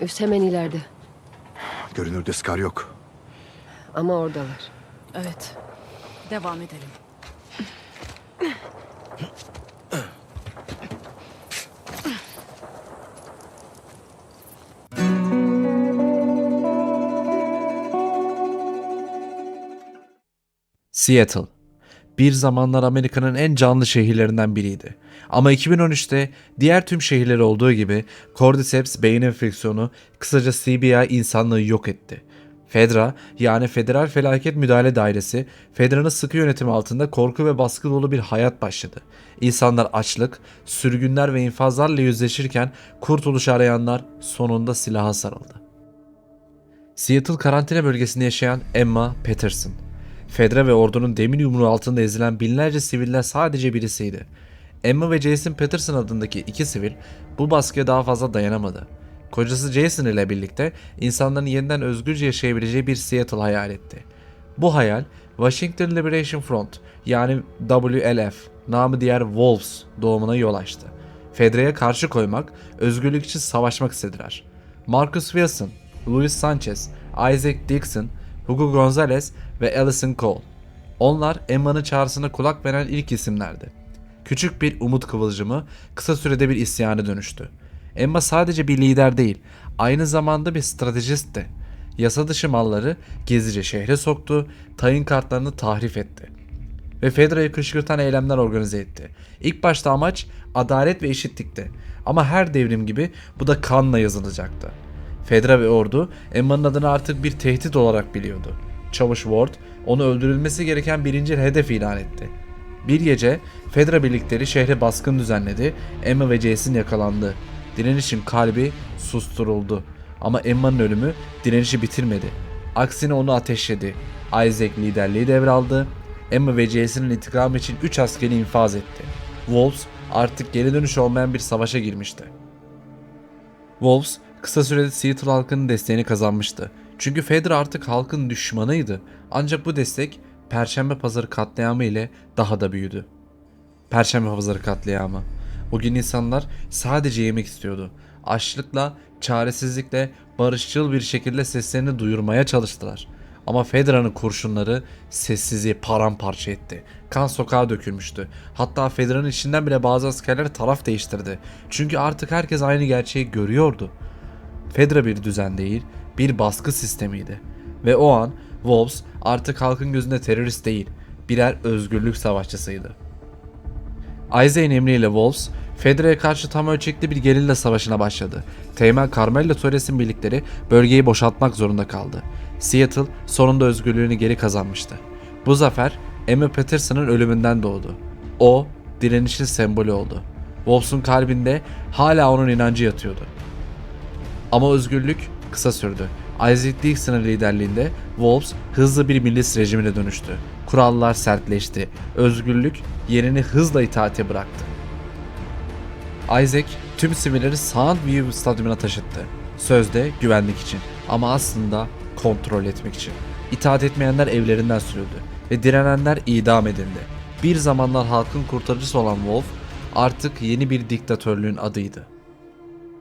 Üst hemen ileride. Görünürde Scar yok. Ama oradalar. Evet. Devam edelim. Seattle. Bir zamanlar Amerika'nın en canlı şehirlerinden biriydi. Ama 2013'te diğer tüm şehirleri olduğu gibi Cordyceps beyin enfeksiyonu kısaca CBI insanlığı yok etti. Fedra yani Federal Felaket Müdahale Dairesi, Fedra'nın sıkı yönetimi altında korku ve baskı dolu bir hayat başladı. İnsanlar açlık, sürgünler ve infazlarla yüzleşirken kurtuluş arayanlar sonunda silaha sarıldı. Seattle karantina bölgesinde yaşayan Emma Patterson. Fedra ve ordunun demir yumruğu altında ezilen binlerce siviller sadece birisiydi. Emma ve Jason Patterson adındaki iki sivil bu baskıya daha fazla dayanamadı. Kocası Jason ile birlikte insanların yeniden özgürce yaşayabileceği bir Seattle hayal etti. Bu hayal Washington Liberation Front yani WLF namı diğer Wolves doğumuna yol açtı. Fedra'ya karşı koymak, özgürlük için savaşmak istediler. Marcus Wilson, Luis Sanchez, Isaac Dixon, Hugo Gonzalez ve Alison Cole. Onlar Emma'nın çağrısına kulak veren ilk isimlerdi. Küçük bir umut kıvılcımı kısa sürede bir isyana dönüştü. Emma sadece bir lider değil, aynı zamanda bir stratejistti. Yasa dışı malları gezice şehre soktu, tayin kartlarını tahrif etti ve Fedra'yı kışkırtan eylemler organize etti. İlk başta amaç adalet ve eşitlikti. Ama her devrim gibi bu da kanla yazılacaktı. Fedra ve ordu Emma'nın adını artık bir tehdit olarak biliyordu. Çavuş Ward onu öldürülmesi gereken birinci hedef ilan etti. Bir gece Fedra birlikleri şehre baskın düzenledi. Emma ve Jason yakalandı. Direnişin kalbi susturuldu. Ama Emma'nın ölümü direnişi bitirmedi. Aksine onu ateşledi. Isaac liderliği devraldı. Emma ve Jason'ın intikamı için 3 askeri infaz etti. Wolves artık geri dönüş olmayan bir savaşa girmişti. Wolves kısa sürede Seattle halkının desteğini kazanmıştı. Çünkü Fedra artık halkın düşmanıydı. Ancak bu destek Perşembe Pazarı katliamı ile daha da büyüdü. Perşembe Pazarı katliamı. O gün insanlar sadece yemek istiyordu. Açlıkla, çaresizlikle, barışçıl bir şekilde seslerini duyurmaya çalıştılar. Ama Fedra'nın kurşunları sessizliği paramparça etti. Kan sokağa dökülmüştü. Hatta Fedra'nın içinden bile bazı askerler taraf değiştirdi. Çünkü artık herkes aynı gerçeği görüyordu. Fedra bir düzen değil, bir baskı sistemiydi. Ve o an Wolves artık halkın gözünde terörist değil, birer özgürlük savaşçısıydı. Isaac'in emriyle Wolves, Fedra'ya karşı tam ölçekli bir gerilla savaşına başladı. Teğmen Carmelo Torres'in birlikleri bölgeyi boşaltmak zorunda kaldı. Seattle sonunda özgürlüğünü geri kazanmıştı. Bu zafer Emma Patterson'ın ölümünden doğdu. O, direnişin sembolü oldu. Wolves'un kalbinde hala onun inancı yatıyordu. Ama özgürlük kısa sürdü. Isaac Dixon'ın liderliğinde Wolves hızlı bir milis rejimine dönüştü. Kurallar sertleşti. Özgürlük yerini hızla itaate bıraktı. Isaac tüm sivilleri Soundview stadyumuna taşıttı. Sözde güvenlik için ama aslında kontrol etmek için. İtaat etmeyenler evlerinden sürüldü ve direnenler idam edildi. Bir zamanlar halkın kurtarıcısı olan Wolf artık yeni bir diktatörlüğün adıydı.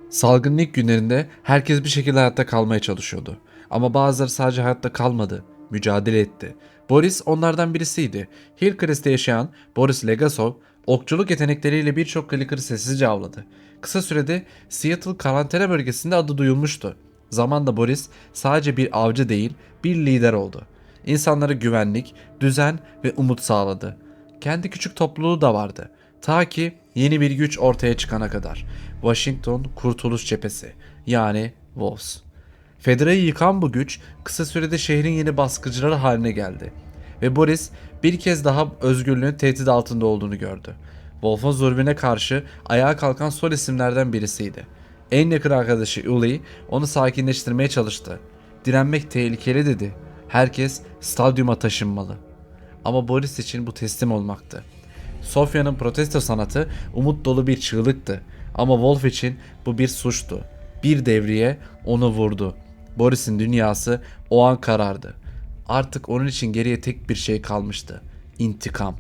Salgının ilk günlerinde herkes bir şekilde hayatta kalmaya çalışıyordu. Ama bazıları sadece hayatta kalmadı, mücadele etti. Boris onlardan birisiydi. Hillcrest'te yaşayan Boris Legasov, okçuluk yetenekleriyle birçok Clicker'ı sessizce avladı. Kısa sürede Seattle karantina bölgesinde adı duyulmuştu. Zamanla Boris sadece bir avcı değil, bir lider oldu. İnsanlara güvenlik, düzen ve umut sağladı. Kendi küçük topluluğu da vardı. Ta ki yeni bir güç ortaya çıkana kadar. Washington Kurtuluş Cephesi yani Wolves. Fedra'yı yıkan bu güç kısa sürede şehrin yeni baskıcıları haline geldi. Ve Boris bir kez daha özgürlüğün tehdit altında olduğunu gördü. Wolf'un zulmüne karşı ayağa kalkan sol isimlerden birisiydi. En yakın arkadaşı Uli onu sakinleştirmeye çalıştı. Direnmek tehlikeli dedi. Herkes stadyuma taşınmalı. Ama Boris için bu teslim olmaktı. Sofya'nın protesto sanatı umut dolu bir çığlıktı. Ama Wolf için bu bir suçtu. Bir devriye onu vurdu. Boris'in dünyası o an karardı. Artık onun için geriye tek bir şey kalmıştı. İntikam.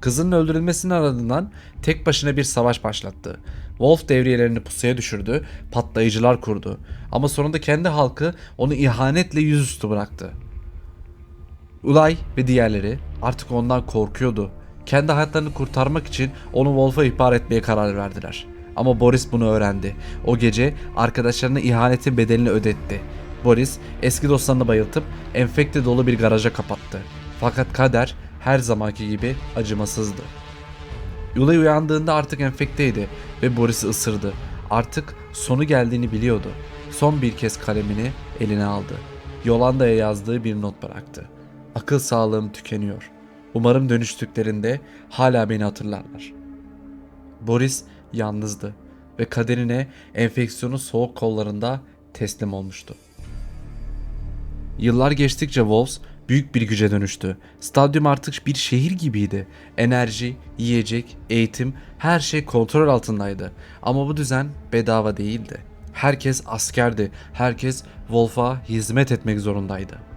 Kızının öldürülmesinin ardından tek başına bir savaş başlattı. Wolf devriyelerini pusuya düşürdü, patlayıcılar kurdu. Ama sonunda kendi halkı onu ihanetle yüzüstü bıraktı. Ulay ve diğerleri artık ondan korkuyordu. Kendi hayatlarını kurtarmak için onu Wolf'a ihbar etmeye karar verdiler. Ama Boris bunu öğrendi. O gece arkadaşlarına ihanetin bedelini ödetti. Boris eski dostlarını bayıltıp enfekte dolu bir garaja kapattı. Fakat kader her zamanki gibi acımasızdı. Ulay uyandığında artık enfekteydi ve Boris'i ısırdı. Artık sonu geldiğini biliyordu. Son bir kez kalemini eline aldı. Yolanda'ya yazdığı bir not bıraktı. Akıl sağlığım tükeniyor. Umarım dönüştüklerinde hala beni hatırlarlar. Boris yalnızdı ve kaderine enfeksiyonu soğuk kollarında teslim olmuştu. Yıllar geçtikçe Wolves büyük bir güce dönüştü. Stadyum artık bir şehir gibiydi. Enerji, yiyecek, eğitim her şey kontrol altındaydı. Ama bu düzen bedava değildi. Herkes askerdi. Herkes Wolf'a hizmet etmek zorundaydı.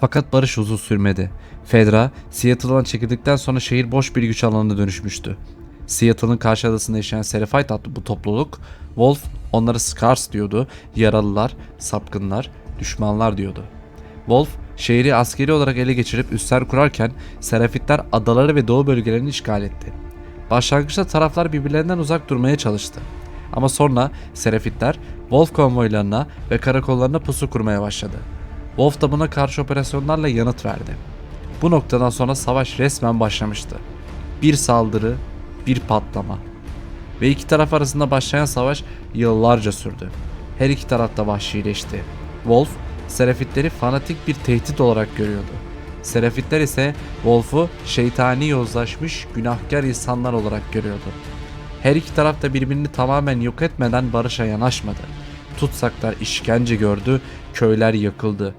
Fakat barış uzun sürmedi. Fedra, Seattle'dan çekildikten sonra şehir boş bir güç alanına dönüşmüştü. Seattle'ın karşı adasında yaşayan Seraphite adlı bu topluluk, Wolf onlara Scars diyordu, yaralılar, sapkınlar, düşmanlar diyordu. Wolf, şehri askeri olarak ele geçirip üsler kurarken Seraphitler adaları ve doğu bölgelerini işgal etti. Başlangıçta taraflar birbirlerinden uzak durmaya çalıştı. Ama sonra Seraphitler Wolf konvoylarına ve karakollarına pusu kurmaya başladı. Wolf da buna karşı operasyonlarla yanıt verdi. Bu noktadan sonra savaş resmen başlamıştı. Bir saldırı, bir patlama. Ve iki taraf arasında başlayan savaş yıllarca sürdü. Her iki taraf da vahşileşti. Wolf, Serafitleri fanatik bir tehdit olarak görüyordu. Serafitler ise Wolf'u şeytani yozlaşmış günahkar insanlar olarak görüyordu. Her iki taraf da birbirini tamamen yok etmeden barışa yanaşmadı. Tutsaklar işkence gördü, köyler yakıldı.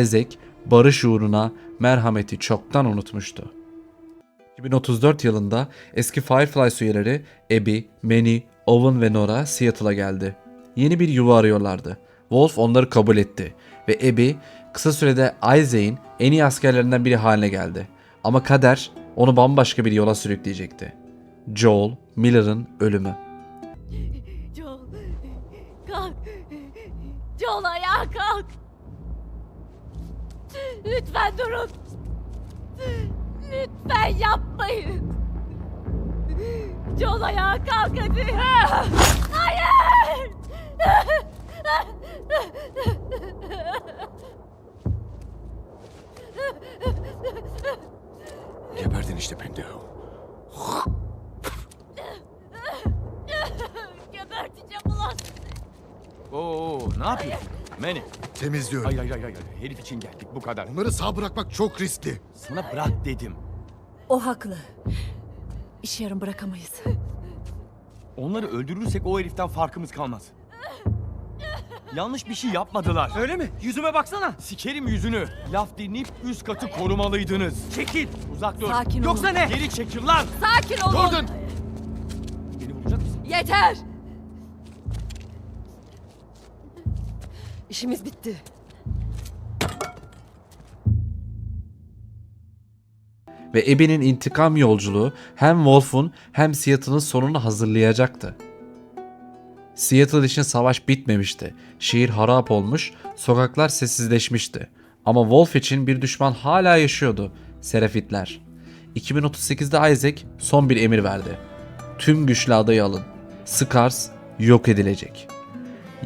Isaac barış uğruna merhameti çoktan unutmuştu. 2034 yılında eski Fireflies üyeleri Abby, Manny, Owen ve Nora Seattle'a geldi. Yeni bir yuva arıyorlardı. Wolf onları kabul etti ve Abby kısa sürede Isaac'in en iyi askerlerinden biri haline geldi. Ama kader onu bambaşka bir yola sürükleyecekti. Joel, Miller'ın ölümü. Joel ayağa kalk. Lütfen durun. Lütfen yapmayın. Joel ayağa kalk hadi. Hayır. Geberdin işte pendeho. Geberteceğim ulan. Oo, ne yapıyorsun? Meni. Temizliyorum. Ay ay ay ay. ay. Herif için geldik bu kadar. Onları sağ bırakmak çok riskli. Sana bırak dedim. O haklı. İşi yarım bırakamayız. Onları öldürürsek o heriften farkımız kalmaz. Yanlış bir şey yapmadılar. Öyle mi? Yüzüme baksana. Sikerim yüzünü. Laf dinleyip üst katı korumalıydınız. Çekil. Uzak dur. Sakin olun. Yoksa ne? Geri çekil lan. Sakin olun. Gordon! Beni vuracak mısın? Yeter. İşimiz bitti. Ve Abby'nin intikam yolculuğu hem Wolf'un hem Seattle'ın sonunu hazırlayacaktı. Seattle için savaş bitmemişti. Şehir harap olmuş, sokaklar sessizleşmişti. Ama Wolf için bir düşman hala yaşıyordu. Serafitler. 2038'de Isaac son bir emir verdi. Tüm güçlü adayı alın. Scars yok edilecek.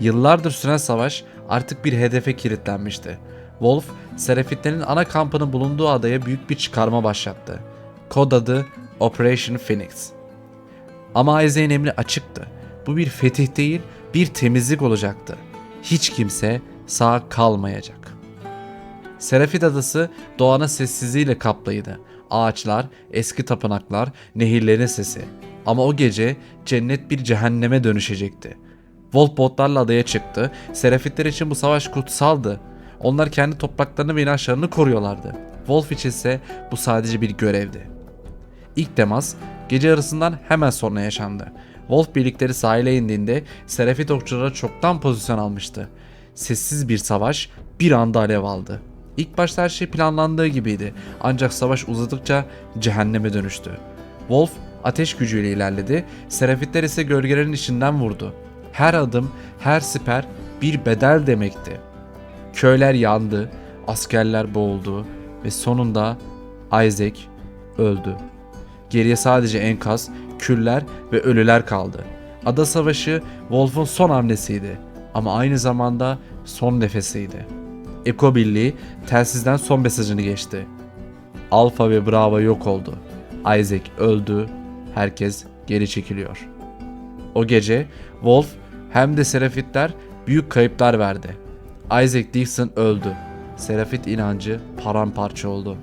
Yıllardır süren savaş artık bir hedefe kilitlenmişti. Wolf, Serafitlerin ana kampının bulunduğu adaya büyük bir çıkarma başlattı. Kod adı Operation Phoenix. Ama Isaac'in emri açıktı. Bu bir fetih değil, bir temizlik olacaktı. Hiç kimse sağ kalmayacak. Serafit Adası doğanın sessizliğiyle kaplıydı. Ağaçlar, eski tapınaklar, nehirlerin sesi. Ama o gece cennet bir cehenneme dönüşecekti. Wolf botlarla adaya çıktı. Serafitler için bu savaş kutsaldı. Onlar kendi topraklarını ve inançlarını koruyorlardı. Wolf için ise bu sadece bir görevdi. İlk temas gece yarısından hemen sonra yaşandı. Wolf birlikleri sahile indiğinde Serafit okçuları çoktan pozisyon almıştı. Sessiz bir savaş bir anda alev aldı. İlk başta her şey planlandığı gibiydi. Ancak savaş uzadıkça cehenneme dönüştü. Wolf ateş gücüyle ilerledi. Serafitler ise gölgelerin içinden vurdu. Her adım, her siper bir bedel demekti. Köyler yandı, askerler boğuldu ve sonunda Isaac öldü. Geriye sadece enkaz, küller ve ölüler kaldı. Ada Savaşı Wolf'un son hamlesiydi ama aynı zamanda son nefesiydi. Eko Birliği telsizden son mesajını geçti. Alfa ve Bravo yok oldu. Isaac öldü. Herkes geri çekiliyor. O gece Wolf hem de Serafitler büyük kayıplar verdi. Isaac Dixon öldü. Serafit inancı paramparça oldu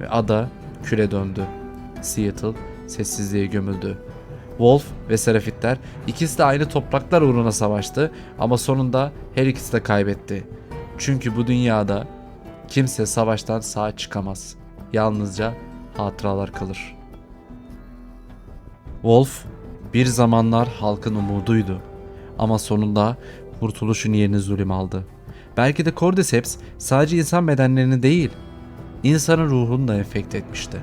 ve ada küle döndü. Seattle sessizliğe gömüldü. Wolf ve Serafitler ikisi de aynı topraklar uğruna savaştı ama sonunda her ikisi de kaybetti. Çünkü bu dünyada kimse savaştan sağ çıkamaz. Yalnızca hatıralar kalır. Wolf bir zamanlar halkın umuduydu ama sonunda kurtuluşun yerini zulüm aldı. Belki de Cordyceps sadece insan bedenlerini değil, insanın ruhunu da enfekte etmişti.